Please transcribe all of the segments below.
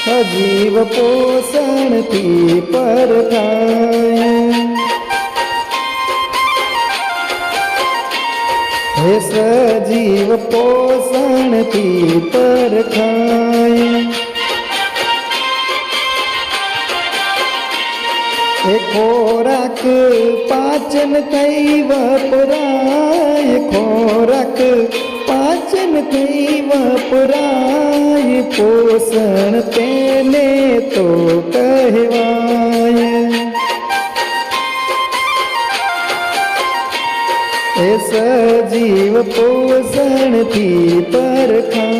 સજીવ પોષણથી પર હે સજીવ પોષણથી પર ખાય એ ખોરાક પાચન થઈ વપરાય ખોરાક પાચન થઈ વપરાય પોષણ તેને તો કહેવાય. એ સજીવ પોષણથી પરખાય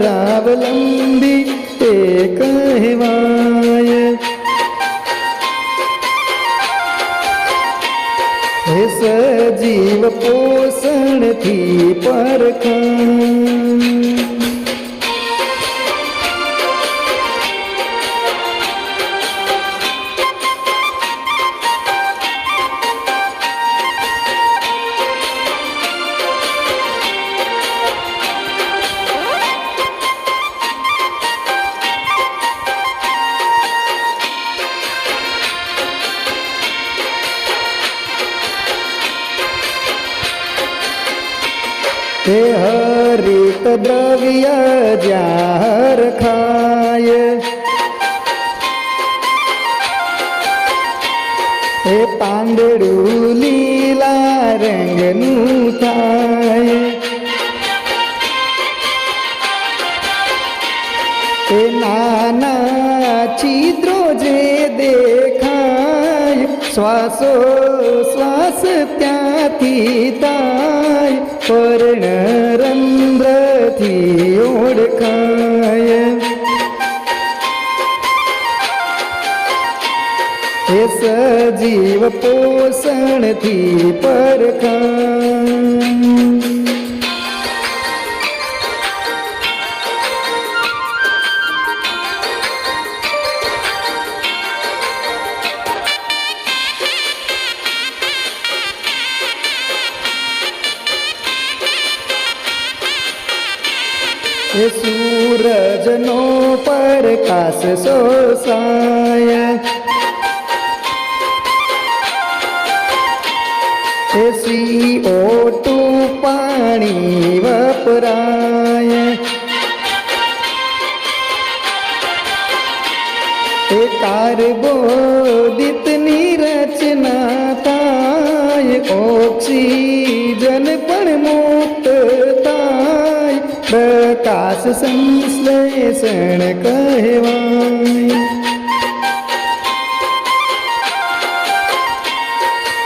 પરાવલંબી તે કહેવાય સજીવ પોષણથી પરખાય તે હરિત દ્રવ્ય જાહર ખાય. એ પાંદડું લીલા રંગનું થાય. શ્વાસો શ્વાસ ત્યાંથી તાય પર્ણ રંધ્રથી ઓળખાય. એ સજીવ પોષણથી પરખાય. એ સૂરજનો પ્રકાશ સોસાય. એ ઓટું પાણી વપરાય. એ કાર્બોદિતની પ્રકાશ સંશ્લેષણ કહેવાય.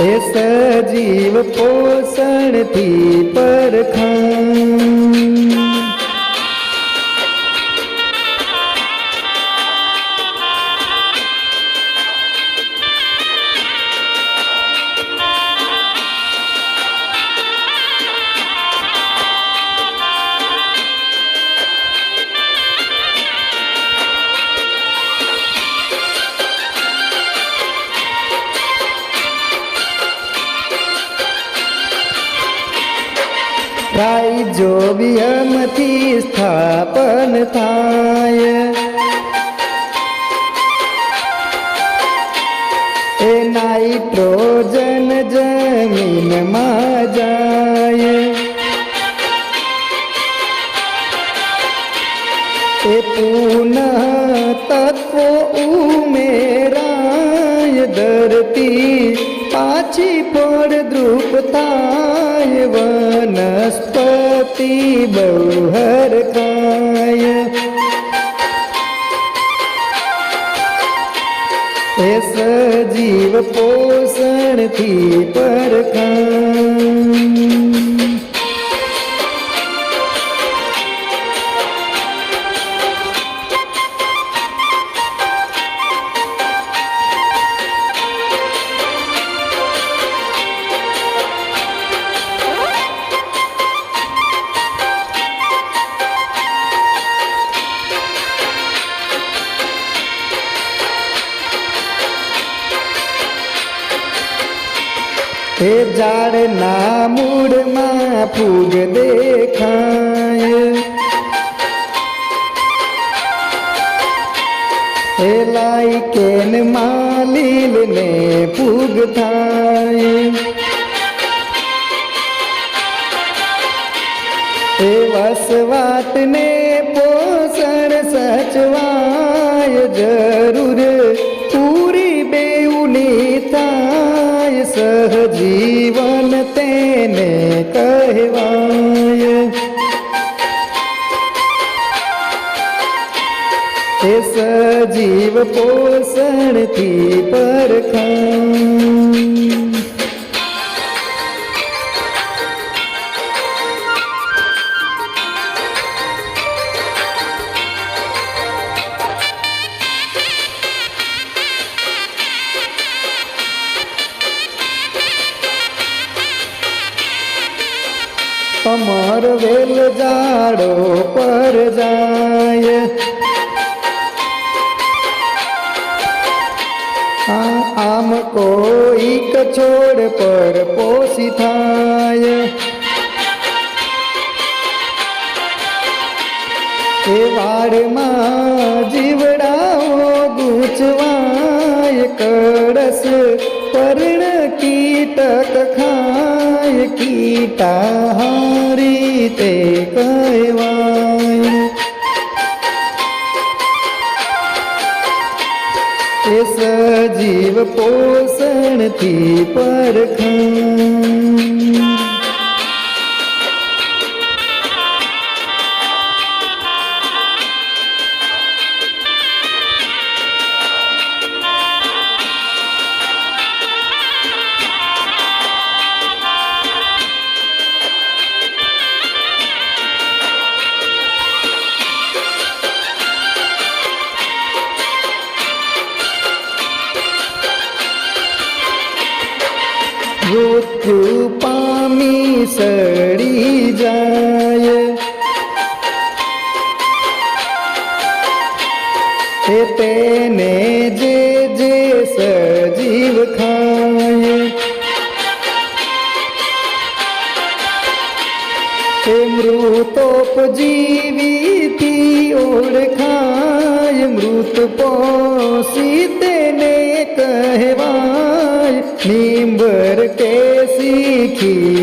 એ સજીવ પોષણથી પરખાય રાઇઝોબિયમથી સ્થાપન થાય. એ નાઇટ્રોજન જમીનમાં જાય. એ પુનઃ તત્વો ઉમેરાય, ધરતી પાછી ફળદ્રુપ થાય વનસ્પતિ બહુહર ખાય. એ સજીવ પોષણથી પરખાય એ ઝાડના મૂળમાં ફૂગ દેખાય. હે લાઈ કેન માલીલ ને ફૂગ થાય. એ વસવાટને પોષણ સચવાય જરૂર. સહજીવન તેને કહેવાય એ સજીવ પોષણથી પરખાય અમર વેલ જાડો પર જાય. આમ કોઈક છોડ પર પોષી થાય. એ વાડમાં જીવડાઓ ગૂંચવાય કળશ પર્ણ કીટક ખાય કીટાહારી તે કહેવાય એ સજીવ પોષણથી પરખાય મૃત્યુ પામી સડી જાય એ તેને જે જે સજીવ ખાય એ મૃતોપજીવીથી ઓળખાય મૃત પોસી તેને કહેવાય નિંબર